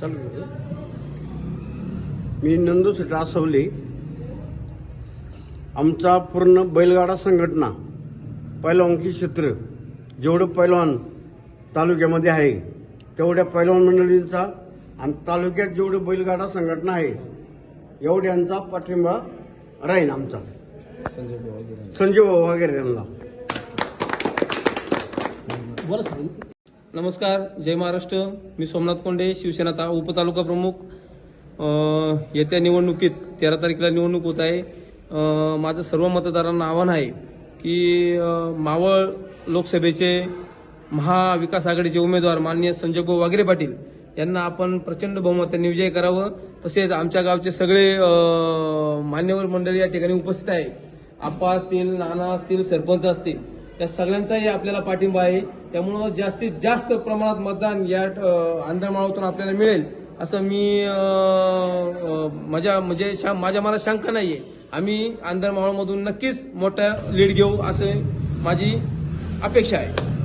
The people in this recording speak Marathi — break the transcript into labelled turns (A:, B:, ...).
A: चालू मी नंदू शेट आसवले आमचा पूर्ण बैलगाडा संघटना पैलवानकी क्षेत्र जेवढं पैलवान तालुक्यामध्ये आहे तेवढ्या पैलवान मंडळींचा आणि तालुक्यात जेवढं बैलगाडा संघटना आहे एवढ्यांचा पाठिंबा राहील आमचा. संजय भाऊ वगैरे यांना.
B: नमस्कार जय महाराष्ट्र. मी सोमनाथ कोंडे शिवसेना ता उपतालुका प्रमुख. येत्या निवडणुकीत तेरा तारखेला निवडणूक होत आहे. माझं सर्व मतदारांना आव्हान आहे की मावळ लोकसभेचे महाविकास आघाडीचे उमेदवार माननीय संजय गो वागरे पाटील यांना आपण प्रचंड बहुमताने विजय करावं. तसेच आमच्या गावचे सगळे मान्यवर मंडळी या ठिकाणी उपस्थित आहे. आप्पा असतील नाना असतील सरपंच असतील. या सगळ्यांचाही आपल्याला पाठिंबा आहे. त्यामुळं जास्तीत जास्त प्रमाणात मतदान या आंधळमाळातून आपल्याला मिळेल असं मी माझ्या म्हणजे शा- माझ्या मला शंका नाहीये. आम्ही आंधळमाळामधून नक्कीच मोठा लीड घेऊ असं माझी अपेक्षा आहे.